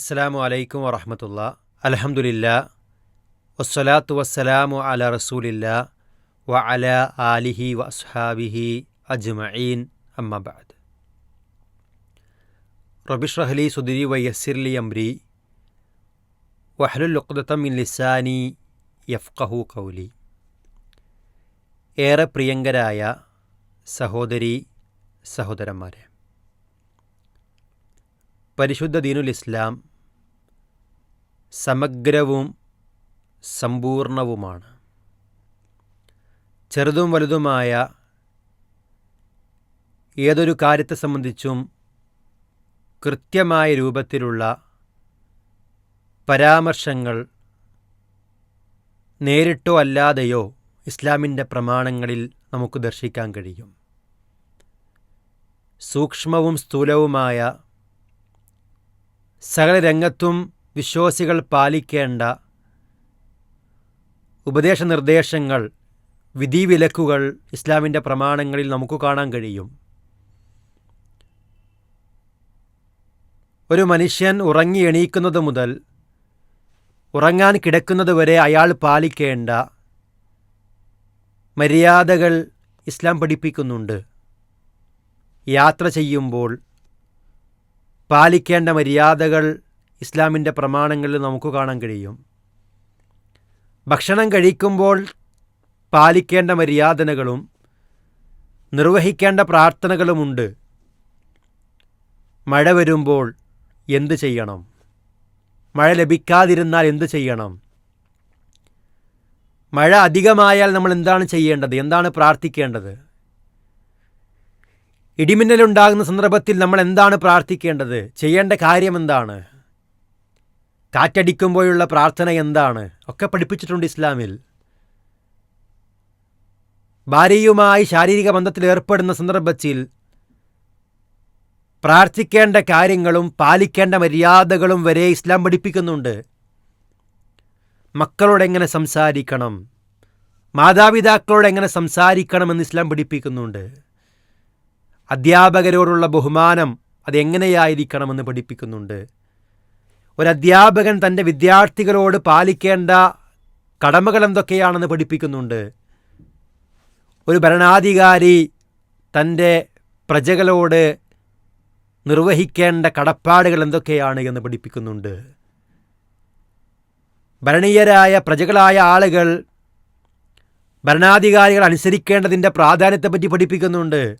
അസ്സാം വലൈക്കും വറഹമത്തുള്ള. അലഹമുല്ല വസ്സലാത്തു വസ്സലാമു അല റസൂലില്ല. വ അല ആലിഹി വ അസ്ഹാബിഹി അജ്മഈൻ. അമ്മബാദ് റബിഷ്റഹലി സുദിരി വയസ്സിർലി അംരി. വഹലുൽ ഉഖ്ദത്തം മിൻ ലിസാനി യഫ്കഹു കൗലി ഏറെ പ്രിയങ്കരായ സഹോദരി സഹോദരന്മാരെ. പരിശുദ്ധ ദീനുൽ ഇസ്ലാം സമഗ്രവും സമ്പൂർണവുമാണ്. ചെറുതും വലുതുമായ ഏതൊരു കാര്യത്തെ സംബന്ധിച്ചും കൃത്യമായ രൂപത്തിലുള്ള പരാമർശങ്ങൾ നേരിട്ടോ അല്ലാതെയോ ഇസ്ലാമിന്റെ പ്രമാണങ്ങളിൽ നമുക്ക് ദർശിക്കാൻ കഴിയും. സൂക്ഷ്മവും സ്ഥൂലവുമായ സകല രംഗത്തും വിശ്വാസികൾ പാലിക്കേണ്ട ഉപദേശനിർദ്ദേശങ്ങൾ വിധിവിലക്കുകൾ ഇസ്ലാമിന്റെ പ്രമാണങ്ങളിൽ നമുക്ക് കാണാൻ കഴിയും. ഒരു മനുഷ്യൻ ഉറങ്ങി എണീക്കുന്നത് മുതൽ ഉറങ്ങാൻ കിടക്കുന്നത് വരെ അയാൾ പാലിക്കേണ്ട മര്യാദകൾ ഇസ്ലാം പഠിപ്പിക്കുന്നുണ്ട്. യാത്ര ചെയ്യുമ്പോൾ പാലിക്കേണ്ട മര്യാദകൾ ഇസ്ലാമിന്റെ പ്രമാണങ്ങളിൽ നമുക്ക് കാണാൻ കഴിയും. ഭക്ഷണം കഴിക്കുമ്പോൾ പാലിക്കേണ്ട മര്യാദനകളും നിർവഹിക്കേണ്ട പ്രാർത്ഥനകളുമുണ്ട്. മഴ വരുമ്പോൾ എന്ത് ചെയ്യണം? മഴ ലഭിക്കാതിരുന്നാൽ എന്ത് ചെയ്യണം? മഴ അധികമായാൽ നമ്മൾ എന്താണ് ചെയ്യേണ്ടത്? എന്താണ് പ്രാർത്ഥിക്കേണ്ടത്? ഇടിമിന്നലുണ്ടാകുന്ന സന്ദർഭത്തിൽ നമ്മൾ എന്താണ് പ്രാർത്ഥിക്കേണ്ടത്? ചെയ്യേണ്ട കാര്യം എന്താണ്? കാറ്റടിക്കുമ്പോഴുള്ള പ്രാർത്ഥന എന്താണ്? ഒക്കെ പഠിപ്പിച്ചിട്ടുണ്ട് ഇസ്ലാമിൽ. ഭാര്യയുമായി ശാരീരിക ബന്ധത്തിൽ ഏർപ്പെടുന്ന സന്ദർഭത്തിൽ പ്രാർത്ഥിക്കേണ്ട കാര്യങ്ങളും പാലിക്കേണ്ട മര്യാദകളും വരെ ഇസ്ലാം പഠിപ്പിക്കുന്നുണ്ട്. മക്കളോട് എങ്ങനെ സംസാരിക്കണം? മാതാപിതാക്കളോട് എങ്ങനെ സംസാരിക്കണമെന്ന് ഇസ്ലാം പഠിപ്പിക്കുന്നുണ്ട്. അധ്യാപകരോടുള്ള ബഹുമാനം അതെങ്ങനെയായിരിക്കണമെന്ന് പഠിപ്പിക്കുന്നുണ്ട്. ഒരധ്യാപകൻ തന്റെ വിദ്യാർത്ഥികളോട് പാലിക്കേണ്ട കടമകൾ എന്തൊക്കെയാണെന്ന് പഠിപ്പിക്കുന്നുണ്ട്. ഒരു ഭരണാധികാരി തന്റെ പ്രജകളോട് നിർവഹിക്കേണ്ട കടപ്പാടുകൾ എന്തൊക്കെയാണ് എന്ന് പഠിപ്പിക്കുന്നുണ്ട്. ഭരണീയരായ പ്രജകളായ ആളുകൾ ഭരണാധികാരികൾ അനുസരിക്കേണ്ടതിന്റെ പ്രാധാന്യത്തെപ്പറ്റി പഠിപ്പിക്കുന്നുണ്ട്.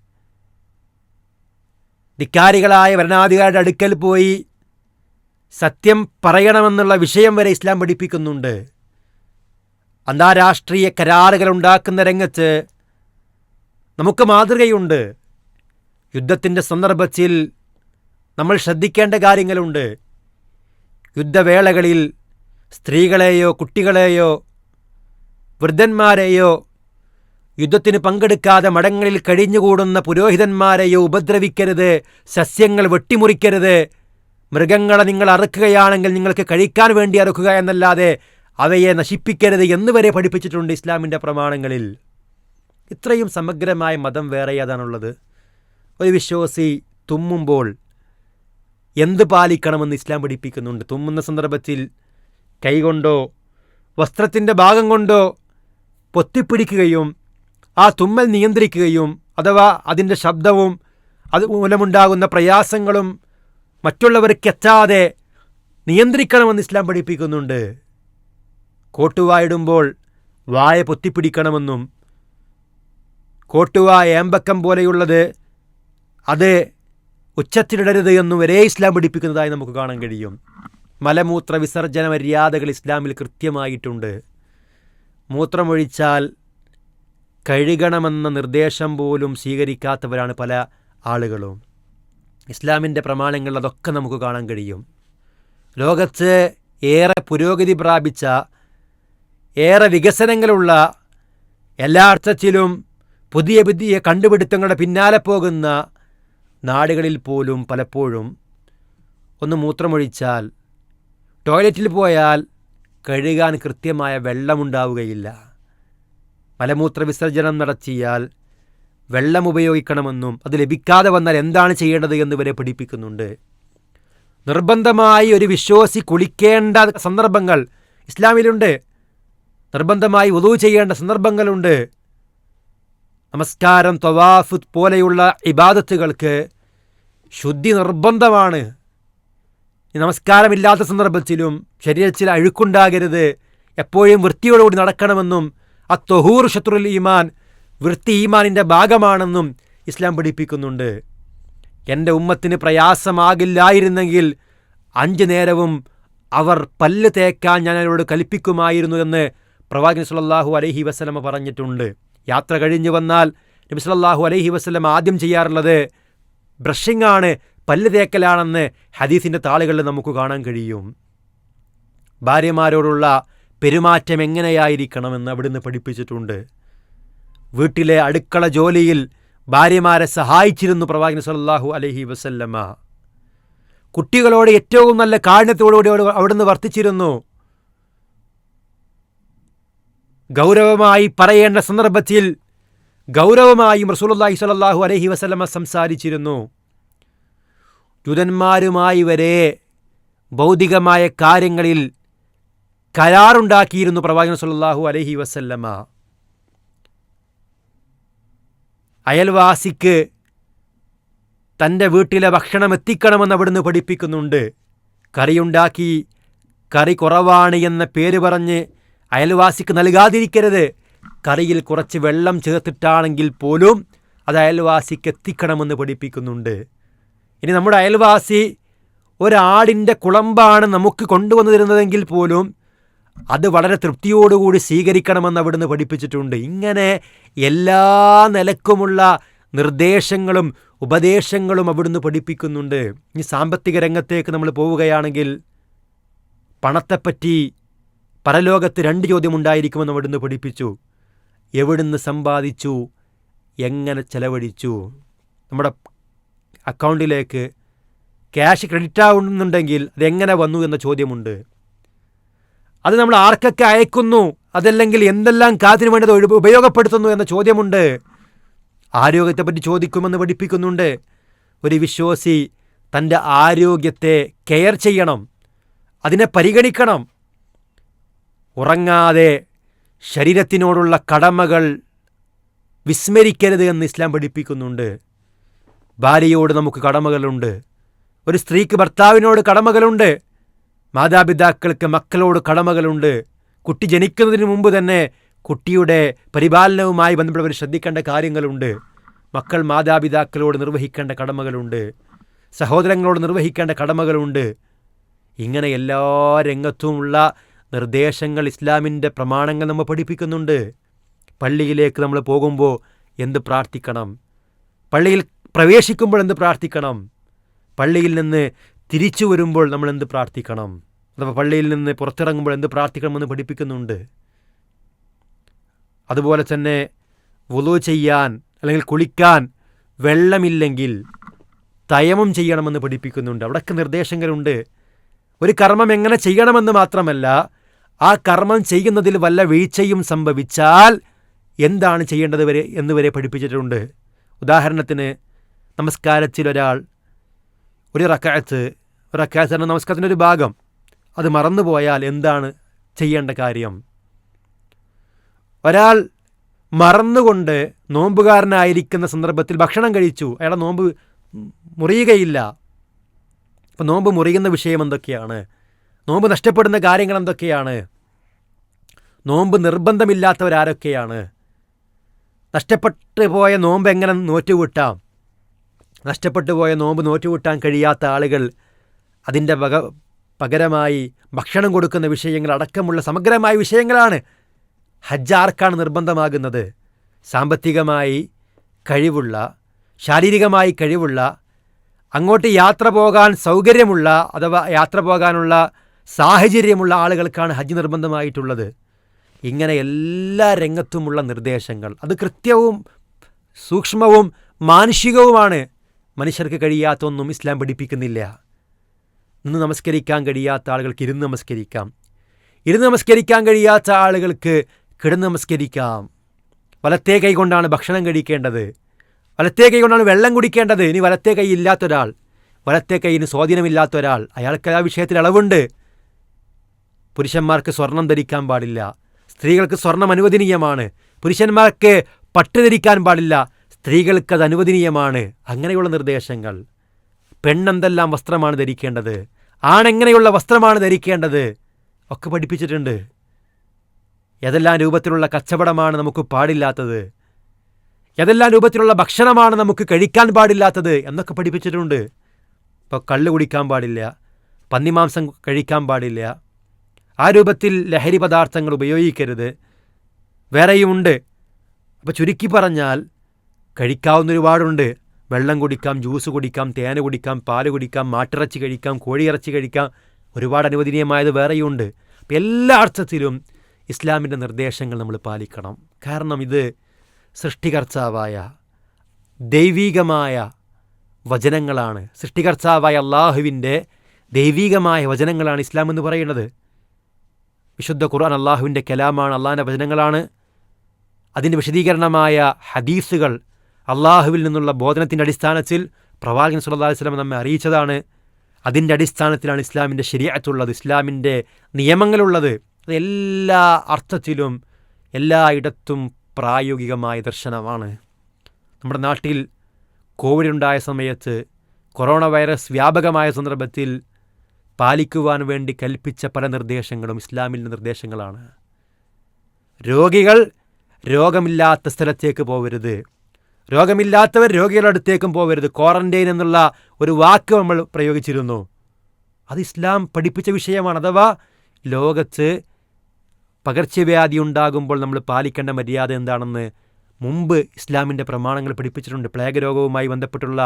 ധിക്കാരികളായ ഭരണാധികാരിയുടെ അടുക്കൽ പോയി സത്യം പറയണമെന്നുള്ള വിഷയം വരെ ഇസ്ലാം പഠിപ്പിക്കുന്നുണ്ട്. അന്താരാഷ്ട്രീയ കരാറുകൾ ഉണ്ടാക്കുന്ന രംഗത്ത് നമുക്ക് മാതൃകയുണ്ട്. യുദ്ധത്തിന്റെ സന്ദർഭത്തിൽ നമ്മൾ ശ്രദ്ധിക്കേണ്ട കാര്യങ്ങളുണ്ട്. യുദ്ധവേളകളിൽ സ്ത്രീകളെയോ കുട്ടികളെയോ വൃദ്ധന്മാരെയോ യുദ്ധത്തിന് പങ്കെടുക്കാതെ മടങ്ങളിൽ കഴിഞ്ഞുകൂടുന്ന പുരോഹിതന്മാരെയോ ഉപദ്രവിക്കരുത് സസ്യങ്ങൾ വെട്ടിമുറിക്കരുത് മൃഗങ്ങളെ നിങ്ങൾ അറുക്കുകയാണെങ്കിൽ നിങ്ങൾക്ക് കഴിക്കാൻ വേണ്ടി അറുക്കുക എന്നല്ലാതെ അവയെ നശിപ്പിക്കരുത് എന്നുവരെ പഠിപ്പിച്ചിട്ടുണ്ട് ഇസ്ലാമിന്റെ പ്രമാണങ്ങളിൽ. ഇത്രയും സമഗ്രമായ മതം വേറെ ഏതാണുള്ളത്? ഒരു വിശ്വാസി തുമ്മുമ്പോൾ എന്ത് പാലിക്കണമെന്ന് ഇസ്ലാം പഠിപ്പിക്കുന്നുണ്ട്? തുമ്മുന്ന സന്ദർഭത്തിൽ കൈകൊണ്ടോ വസ്ത്രത്തിന്റെ ഭാഗം കൊണ്ടോ പൊത്തിപ്പിടിക്കുകയും ആ തുമ്മൽ നിയന്ത്രിക്കുകയും അഥവാ അതിന്റെ ശബ്ദവും അത് മൂലമുണ്ടാകുന്ന പ്രയാസങ്ങളും മറ്റുള്ളവർക്ക് എത്താതെ നിയന്ത്രിക്കണമെന്ന് ഇസ്ലാം പഠിപ്പിക്കുന്നുണ്ട്. കോട്ടുവായിടുമ്പോൾ വായ പൊത്തിപ്പിടിക്കണമെന്നും കോട്ടുവ ഏമ്പക്കം പോലെയുള്ളത് അത് ഉച്ചത്തിലിടരുത് എന്നും വരെ ഇസ്ലാം പഠിപ്പിക്കുന്നതായി നമുക്ക് കാണാൻ കഴിയും. മലമൂത്ര വിസർജന മര്യാദകൾ ഇസ്ലാമിൽ കൃത്യമായിട്ടുണ്ട്. മൂത്രമൊഴിച്ചാൽ കഴുകണമെന്ന നിർദ്ദേശം പോലും സ്വീകരിക്കാത്തവരാണ് പല ആളുകളും. ഇസ്ലാമിന്റെ പ്രമാണങ്ങൾ അതൊക്കെ നമുക്ക് കാണാൻ കഴിയും. ലോകത്ത് ഏറെ പുരോഗതി പ്രാപിച്ച ഏറെ വികസനങ്ങളുള്ള എല്ലാ അർത്ഥത്തിലും പുതിയ പുതിയ കണ്ടുപിടുത്തങ്ങളുടെ പിന്നാലെ പോകുന്ന നാടുകളിൽ പോലും പലപ്പോഴും ഒന്ന് മൂത്രമൊഴിച്ചാൽ ടോയ്ലറ്റിൽ പോയാൽ കഴുകാൻ കൃത്യമായ വെള്ളമുണ്ടാവുകയില്ല. മലമൂത്ര വിസർജനം നടത്തിയാൽ വെള്ളം ഉപയോഗിക്കണമെന്നും അത് ലഭിക്കാതെ വന്നാൽ എന്താണ് ചെയ്യേണ്ടത് എന്ന് വരെ പഠിപ്പിക്കുന്നുണ്ട്. നിർബന്ധമായി ഒരു വിശ്വാസി കുളിക്കേണ്ട സന്ദർഭങ്ങൾ ഇസ്ലാമിലുണ്ട്. നിർബന്ധമായി ഉതവ് ചെയ്യേണ്ട സന്ദർഭങ്ങളുണ്ട്. നമസ്കാരം തവാഫ് പോലെയുള്ള ഇബാദത്തുകൾക്ക് ശുദ്ധി നിർബന്ധമാണ്. നമസ്കാരമില്ലാത്ത സന്ദർഭത്തിലും ശരീരത്തിൽ അഴുക്കുണ്ടാകരുത്. എപ്പോഴും വൃത്തിയോടുകൂടി നടക്കണമെന്നും ആ തൊഹൂർ ഷത്രുൽ ഈമാൻ വൃത്തി ഈമാനിന്റെ ഭാഗമാണെന്നും ഇസ്ലാം പഠിപ്പിക്കുന്നുണ്ട്. എന്റെ ഉമ്മത്തിന് പ്രയാസമാകില്ലായിരുന്നെങ്കിൽ അഞ്ച് നേരവും അവർ പല്ല് തേക്കാൻ ഞാൻ അവരോട് കൽപ്പിക്കുമായിരുന്നു എന്ന് പ്രവാചകൻ സുല്ലല്ലാഹു അലഹി വസ്ലമ പറഞ്ഞിട്ടുണ്ട്. യാത്ര കഴിഞ്ഞു വന്നാൽ നബി സല്ലല്ലാഹു അലൈഹി വസ്ലം ആദ്യം ചെയ്യാറുള്ളത് ബ്രഷിംഗ് ആണ് പല്ല് തേക്കലാണെന്ന് ഹദീസിന്റെ താളുകളിൽ നമുക്ക് കാണാൻ കഴിയും. ഭാര്യമാരോടുള്ള പെരുമാറ്റം എങ്ങനെയായിരിക്കണമെന്ന് അവിടുന്ന് പഠിപ്പിച്ചിട്ടുണ്ട്. വീട്ടിലെ അടുക്കള ജോലിയിൽ ഭാര്യമാരെ സഹായിച്ചിരുന്നു പ്രവാചകൻ സല്ലല്ലാഹു അലഹി വസല്ലമ. കുട്ടികളോട് ഏറ്റവും നല്ല കാഠിന്യത്തോടുകൂടി അവിടെ- അവിടുന്ന് വർത്തിച്ചിരുന്നു. ഗൗരവമായി പറയേണ്ട സന്ദർഭത്തിൽ ഗൗരവമായും റസൂലുള്ളാഹി സ്വലല്ലാഹു അലഹി വസല്ലമ സംസാരിച്ചിരുന്നു. ജുതന്മാരുമായി വരെ ഭൗതികമായ കാര്യങ്ങളിൽ കരാറുണ്ടാക്കിയിരുന്നു പ്രവാചകൻ സല്ലല്ലാഹു അലഹി വസല്ലമ. അയൽവാസിക്ക് തന്റെ വീട്ടിലെ ഭക്ഷണം എത്തിക്കണമെന്ന് അവിടുന്ന് പഠിപ്പിക്കുന്നുണ്ട്. കറിയുണ്ടാക്കി കറി കുറവാണ് എന്ന പേര് പറഞ്ഞ് അയൽവാസിക്ക് നൽകാതിരിക്കരുത്. കറിയിൽ കുറച്ച് വെള്ളം ചേർത്തിട്ടാണെങ്കിൽ പോലും അത് അയൽവാസിക്ക് എത്തിക്കണമെന്ന് പഠിപ്പിക്കുന്നുണ്ട്. ഇനി നമ്മുടെ അയൽവാസി ഒരാടിന്റെ കുളമ്പാണ് നമുക്ക് കൊണ്ടുവന്നു തരുന്നതെങ്കിൽ പോലും അത് വളരെ തൃപ്തിയോടുകൂടി സ്വീകരിക്കണമെന്ന് അവിടുന്ന് പഠിപ്പിച്ചിട്ടുണ്ട്. ഇങ്ങനെ എല്ലാ നിലക്കുമുള്ള നിർദ്ദേശങ്ങളും ഉപദേശങ്ങളും അവിടുന്ന് പഠിപ്പിക്കുന്നുണ്ട്. ഈ സാമ്പത്തിക രംഗത്തേക്ക് നമ്മൾ പോവുകയാണെങ്കിൽ പണത്തെപ്പറ്റി പരലോകത്ത് രണ്ട് ചോദ്യമുണ്ടായിരിക്കുമെന്ന് അവിടുന്ന് പഠിപ്പിച്ചു. എവിടുന്ന് സമ്പാദിച്ചു? എങ്ങനെ ചെലവഴിച്ചു? നമ്മുടെ അക്കൗണ്ടിലേക്ക് ക്യാഷ് ക്രെഡിറ്റ് ആവുന്നുണ്ടെങ്കിൽ അതെങ്ങനെ വന്നു എന്ന ചോദ്യമുണ്ട്. അത് നമ്മൾ ആർക്കൊക്കെ അയക്കുന്നു? അതല്ലെങ്കിൽ എന്തെല്ലാം കാര്യത്തിന് വേണ്ടത് ഉപയോഗപ്പെടുത്തുന്നു എന്ന ചോദ്യമുണ്ട്. ആരോഗ്യത്തെപ്പറ്റി ചോദിക്കുമെന്ന് പഠിപ്പിക്കുന്നുണ്ട്. ഒരു വിശ്വാസി തന്റെ ആരോഗ്യത്തെ കെയർ ചെയ്യണം. അതിനെ പരിഗണിക്കണം. ഉറങ്ങാതെ ശരീരത്തിനോടുള്ള കടമകൾ വിസ്മരിക്കരുത് എന്ന് ഇസ്ലാം പഠിപ്പിക്കുന്നുണ്ട്. ഭാര്യയോട് നമുക്ക് കടമകളുണ്ട്. ഒരു സ്ത്രീക്ക് ഭർത്താവിനോട് കടമകളുണ്ട്. മാതാപിതാക്കൾക്ക് മക്കളോട് കടമകളുണ്ട്. കുട്ടി ജനിക്കുന്നതിന് മുമ്പ് തന്നെ കുട്ടിയുടെ പരിപാലനവുമായി ബന്ധപ്പെട്ടവർ ശ്രദ്ധിക്കേണ്ട കാര്യങ്ങളുണ്ട്. മക്കൾ മാതാപിതാക്കളോട് നിർവഹിക്കേണ്ട കടമകളുണ്ട്. സഹോദരങ്ങളോട് നിർവഹിക്കേണ്ട കടമകളുണ്ട്. ഇങ്ങനെ എല്ലാ രംഗത്തുമുള്ള നിർദ്ദേശങ്ങൾ ഇസ്ലാമിന്റെ പ്രമാണങ്ങൾ നമ്മൾ പഠിപ്പിക്കുന്നുണ്ട്. പള്ളിയിലേക്ക് നമ്മൾ പോകുമ്പോൾ എന്ത് പ്രാർത്ഥിക്കണം? പള്ളിയിൽ പ്രവേശിക്കുമ്പോൾ എന്ത് പ്രാർത്ഥിക്കണം? പള്ളിയിൽ നിന്ന് തിരിച്ചു വരുമ്പോൾ നമ്മൾ എന്ത് പ്രാർത്ഥിക്കണം? അഥവാ പള്ളിയിൽ നിന്ന് പുറത്തിറങ്ങുമ്പോൾ എന്ത് പ്രാർത്ഥിക്കണമെന്ന് പഠിപ്പിക്കുന്നുണ്ട്? അതുപോലെ തന്നെ വുളു ചെയ്യാൻ അല്ലെങ്കിൽ കുളിക്കാൻ വെള്ളമില്ലെങ്കിൽ തയമം ചെയ്യണമെന്ന് പഠിപ്പിക്കുന്നുണ്ട്. അവിടെയൊക്കെ നിർദ്ദേശങ്ങളുണ്ട്. ഒരു കർമ്മം എങ്ങനെ ചെയ്യണമെന്ന് മാത്രമല്ല ആ കർമ്മം ചെയ്യുന്നതിൽ വല്ല വീഴ്ചയും സംഭവിച്ചാൽ എന്താണ് ചെയ്യേണ്ടത് വരെ എന്ന് വരെ പഠിപ്പിച്ചിട്ടുണ്ട്. ഉദാഹരണത്തിന് നമസ്കാരത്തിൽ ഒരാൾ ഒരു റക്കായത്ത് റക്കായത്ത് നമസ്കാരത്തിന്റെ ഒരു ഭാഗം. അത് മറന്നുപോയാൽ എന്താണ് ചെയ്യേണ്ട കാര്യം? ഒരാൾ മറന്നുകൊണ്ട് നോമ്പുകാരനായിരിക്കുന്ന സന്ദർഭത്തിൽ ഭക്ഷണം കഴിച്ചു. അയാളെ നോമ്പ് മുറിയുകയില്ല. അപ്പോൾ നോമ്പ് മുറിയുന്ന വിഷയം എന്തൊക്കെയാണ്? നോമ്പ് നഷ്ടപ്പെടുന്ന കാര്യങ്ങൾ എന്തൊക്കെയാണ്? നോമ്പ് നിർബന്ധമില്ലാത്തവരാരൊക്കെയാണ്? നഷ്ടപ്പെട്ടു പോയ നോമ്പ് എങ്ങനെ നോറ്റുകൂട്ടാം നഷ്ടപ്പെട്ടു പോയ നോമ്പ് നോറ്റുകൂട്ടാൻ കഴിയാത്ത ആളുകൾ അതിന്റെ പക പകരമായി ഭക്ഷണം കൊടുക്കുന്ന വിഷയങ്ങൾ അടക്കമുള്ള സമഗ്രമായ വിഷയങ്ങളാണ് ഹജ്ജാർക്കാണ് നിർബന്ധമാകുന്നത്. സാമ്പത്തികമായി കഴിവുള്ള ശാരീരികമായി കഴിവുള്ള അങ്ങോട്ട് യാത്ര പോകാൻ സൗകര്യമുള്ള അഥവാ യാത്ര പോകാനുള്ള സാഹചര്യമുള്ള ആളുകൾക്കാണ് ഹജ്ജ് നിർബന്ധമായിട്ടുള്ളത്. ഇങ്ങനെ എല്ലാ രംഗത്തുമുള്ള നിർദ്ദേശങ്ങൾ. അത് കൃത്യവും സൂക്ഷ്മവും മാനുഷികവുമാണ്. മനുഷ്യർക്ക് കഴിയാത്തൊന്നും ഇസ്ലാം പഠിപ്പിക്കുന്നില്ല. നിന്ന് നമസ്കരിക്കാൻ കഴിയാത്ത ആളുകൾക്ക് ഇരുന്ന് നമസ്കരിക്കാം. ഇരുന്ന് നമസ്കരിക്കാൻ കഴിയാത്ത ആളുകൾക്ക് കിടന്ന് നമസ്കരിക്കാം. വലത്തേ കൈ കൊണ്ടാണ് ഭക്ഷണം കഴിക്കേണ്ടത്. വലത്തേ കൈ കൊണ്ടാണ് വെള്ളം കുടിക്കേണ്ടത്. ഇനി വലത്തേ കൈ ഇല്ലാത്തൊരാൾ വലത്തെ കൈയിന് സ്വാധീനമില്ലാത്ത ഒരാൾ അയാൾക്ക് ആ വിഷയത്തിൽ അളവുണ്ട്. പുരുഷന്മാർക്ക് സ്വർണം ധരിക്കാൻ പാടില്ല. സ്ത്രീകൾക്ക് സ്വർണം അനുവദനീയമാണ്. പുരുഷന്മാർക്ക് പട്ട് ധരിക്കാൻ പാടില്ല. സ്ത്രീകൾക്ക് അത് അനുവദനീയമാണ്. അങ്ങനെയുള്ള നിർദ്ദേശങ്ങൾ. പെണ്ണെന്തെല്ലാം വസ്ത്രമാണ് ധരിക്കേണ്ടത്? ആണെങ്ങനെയുള്ള വസ്ത്രമാണ് ധരിക്കേണ്ടത്? ഒക്കെ പഠിപ്പിച്ചിട്ടുണ്ട്. ഏതെല്ലാം രൂപത്തിലുള്ള കച്ചവടമാണ് നമുക്ക് പാടില്ലാത്തത്? ഏതെല്ലാം രൂപത്തിലുള്ള ഭക്ഷണമാണ് നമുക്ക് കഴിക്കാൻ പാടില്ലാത്തത്? എന്നൊക്കെ പഠിപ്പിച്ചിട്ടുണ്ട്. ഇപ്പോൾ കള്ള് കുടിക്കാൻ പാടില്ല. പന്നിമാംസം കഴിക്കാൻ പാടില്ല. ആ രൂപത്തിൽ ലഹരി പദാർത്ഥങ്ങൾ ഉപയോഗിക്കരുത്. വേറെയുമുണ്ട് അപ്പോൾ ചുരുക്കി പറഞ്ഞാൽ കഴിക്കാവുന്ന ഒരുപാടുണ്ട് വെള്ളം കുടിക്കാം ജ്യൂസ് കുടിക്കാം തേന കുടിക്കാം പാൽ കുടിക്കാം മാട്ടിറച്ചി കഴിക്കാം കോഴിയിറച്ചി കഴിക്കാം. ഒരുപാട് അനുവദനീയമായത് വേറെയുണ്ട്. അപ്പം എല്ലാ അർത്ഥത്തിലും ഇസ്ലാമിന്റെ നിർദ്ദേശങ്ങൾ നമ്മൾ പാലിക്കണം. കാരണം ഇത് സൃഷ്ടികർത്താവായ ദൈവീകമായ വചനങ്ങളാണ്. സൃഷ്ടികർത്താവായ അള്ളാഹുവിന്റെ ദൈവീകമായ വചനങ്ങളാണ് ഇസ്ലാം എന്ന് പറയുന്നത്. വിശുദ്ധ ഖുർആൻ അള്ളാഹുവിന്റെ കലാമാണ് അള്ളാഹിന്റെ വചനങ്ങളാണ്. അതിന്റെ വിശദീകരണമായ ഹദീസുകൾ അള്ളാഹുവിൽ നിന്നുള്ള ബോധനത്തിന്റെ അടിസ്ഥാനത്തിൽ പ്രവാചകൻ സുല്ലാ വസ്ലം നമ്മെ അറിയിച്ചതാണ്. അതിന്റെ അടിസ്ഥാനത്തിലാണ് ഇസ്ലാമിന്റെ ശരിയായിട്ടുള്ളത് ഇസ്ലാമിന്റെ നിയമങ്ങളുള്ളത്. അത് എല്ലാ അർത്ഥത്തിലും എല്ലായിടത്തും പ്രായോഗികമായ ദർശനമാണ്. നമ്മുടെ നാട്ടിൽ കോവിഡ് ഉണ്ടായ സമയത്ത് കൊറോണ വൈറസ് വ്യാപകമായ സന്ദർഭത്തിൽ പാലിക്കുവാൻ വേണ്ടി കൽപ്പിച്ച പല നിർദ്ദേശങ്ങളും ഇസ്ലാമിന്റെ നിർദ്ദേശങ്ങളാണ്. രോഗികൾ രോഗമില്ലാത്ത സ്ഥലത്തേക്ക് പോകരുത് രോഗമില്ലാത്തവർ രോഗികളുടെ അടുത്തേക്കും പോകരുത് ക്വാറന്റൈൻ എന്നുള്ള ഒരു വാക്ക് നമ്മൾ പ്രയോഗിച്ചിരുന്നു. അത് ഇസ്ലാം പഠിപ്പിച്ച വിഷയമാണ് അഥവാ ലോകത്ത് പകർച്ചവ്യാധി ഉണ്ടാകുമ്പോൾ നമ്മൾ പാലിക്കേണ്ട മര്യാദ എന്താണെന്ന് മുമ്പ് ഇസ്ലാമിന്റെ പ്രമാണങ്ങൾ പഠിപ്പിച്ചിട്ടുണ്ട്. പ്ലേഗ് രോഗവുമായി ബന്ധപ്പെട്ടുള്ള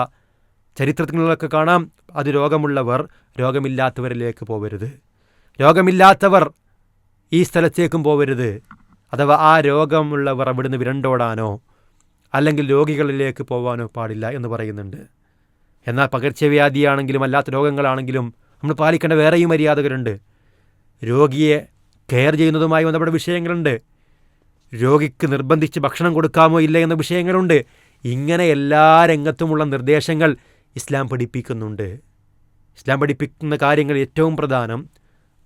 ചരിത്രങ്ങളിലൊക്കെ കാണാം. അത് രോഗമുള്ളവർ രോഗമില്ലാത്തവരിലേക്ക് പോകരുത് രോഗമില്ലാത്തവർ ഈ സ്ഥലത്തേക്കും പോകരുത് അഥവാ ആ രോഗമുള്ളവർ അവിടുന്ന് വിരണ്ടോടാനോ അല്ലെങ്കിൽ രോഗികളിലേക്ക് പോകാനോ പാടില്ല എന്ന് പറയുന്നുണ്ട്. എന്നാൽ പകർച്ചവ്യാധിയാണെങ്കിലും അല്ലാത്ത രോഗങ്ങളാണെങ്കിലും നമ്മൾ പാലിക്കേണ്ട വേറെയും മര്യാദകളുണ്ട്. രോഗിയെ കെയർ ചെയ്യുന്നതുമായി ബന്ധപ്പെട്ട വിഷയങ്ങളുണ്ട്. രോഗിക്ക് നിർബന്ധിച്ച് ഭക്ഷണം കൊടുക്കാമോ ഇല്ല എന്ന വിഷയങ്ങളുണ്ട്. ഇങ്ങനെ എല്ലാ രംഗത്തുമുള്ള നിർദ്ദേശങ്ങൾ ഇസ്ലാം പഠിപ്പിക്കുന്നുണ്ട്. ഇസ്ലാം പഠിപ്പിക്കുന്ന കാര്യങ്ങൾ ഏറ്റവും പ്രധാനം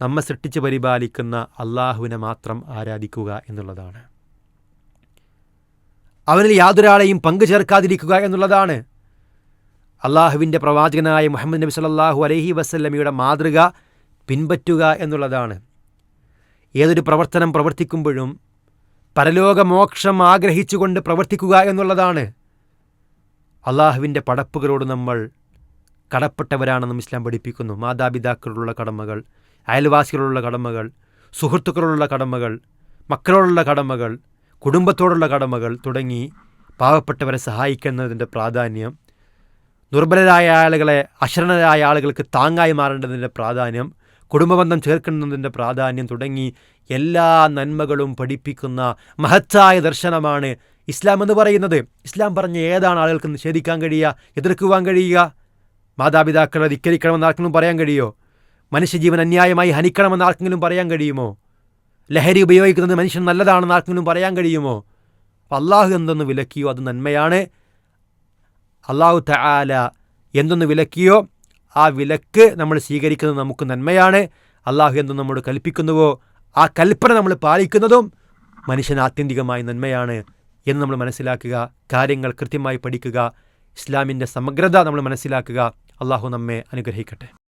നമ്മെ സൃഷ്ടിച്ച് പരിപാലിക്കുന്ന അള്ളാഹുവിനെ മാത്രം ആരാധിക്കുക എന്നുള്ളതാണ്. അവനിൽ യാതൊരാളെയും പങ്കു ചേർക്കാതിരിക്കുക എന്നുള്ളതാണ് അള്ളാഹുവിന്റെ പ്രവാചകനായ മുഹമ്മദ് നബി സല്ലാഹു അലഹി വസ്ല്ലമിയുടെ മാതൃക പിൻപറ്റുക എന്നുള്ളതാണ്. ഏതൊരു പ്രവർത്തനം പ്രവർത്തിക്കുമ്പോഴും പരലോകമോക്ഷം ആഗ്രഹിച്ചുകൊണ്ട് പ്രവർത്തിക്കുക എന്നുള്ളതാണ്. അള്ളാഹുവിന്റെ പടപ്പുകളോട് നമ്മൾ കടപ്പെട്ടവരാണെന്നും ഇസ്ലാം പഠിപ്പിക്കുന്നു. മാതാപിതാക്കളോടുള്ള കടമകൾ അയൽവാസികളോടുള്ള കടമകൾ സുഹൃത്തുക്കളോടുള്ള കടമകൾ മക്കളോടുള്ള കടമകൾ കുടുംബത്തോടുള്ള കടമകൾ തുടങ്ങി പാവപ്പെട്ടവരെ സഹായിക്കുന്നതിന്റെ പ്രാധാന്യം ദുർബലരായ ആളുകളെ അശരണരായ ആളുകൾക്ക് താങ്ങായി മാറേണ്ടതിന്റെ പ്രാധാന്യം കുടുംബബന്ധം ചേർക്കുന്നതിന്റെ പ്രാധാന്യം തുടങ്ങി എല്ലാ നന്മകളും പഠിപ്പിക്കുന്ന മഹത്തായ ദർശനമാണ് ഇസ്ലാം എന്ന് പറയുന്നത്. ഇസ്ലാം പറഞ്ഞ ഏതാണ് ആളുകൾക്ക് നിഷേധിക്കാൻ കഴിയുക എതിർക്കുവാൻ കഴിയുക? മാതാപിതാക്കളെ ധിക്കരിക്കണമെന്ന് ആർക്കെങ്കിലും പറയാൻ കഴിയുമോ? മനുഷ്യജീവൻ അന്യായമായി ഹനിക്കണമെന്ന് ആർക്കെങ്കിലും പറയാൻ കഴിയുമോ? ലഹരി ഉപയോഗിക്കുന്നത് മനുഷ്യൻ നല്ലതാണെന്ന് ആർക്കെങ്കിലും പറയാൻ കഴിയുമോ? അള്ളാഹു എന്തൊന്ന് വിലക്കിയോ? അത് നന്മയാണ്. അള്ളാഹു തആല എന്തൊന്ന് വിലക്കിയോ? ആ വിലക്ക് നമ്മൾ സ്വീകരിക്കുന്നത് നമുക്ക് നന്മയാണ്. അള്ളാഹു എന്തെന്ന് നമ്മോട് കൽപ്പിക്കുന്നുവോ? ആ കൽപ്പന നമ്മൾ പാലിക്കുന്നതും മനുഷ്യന് ആത്യന്തികമായി നന്മയാണ് എന്ന് നമ്മൾ മനസ്സിലാക്കുക. കാര്യങ്ങൾ കൃത്യമായി പഠിക്കുക. ഇസ്ലാമിന്റെ സമഗ്രത നമ്മൾ മനസ്സിലാക്കുക. അള്ളാഹു നമ്മെ അനുഗ്രഹിക്കട്ടെ.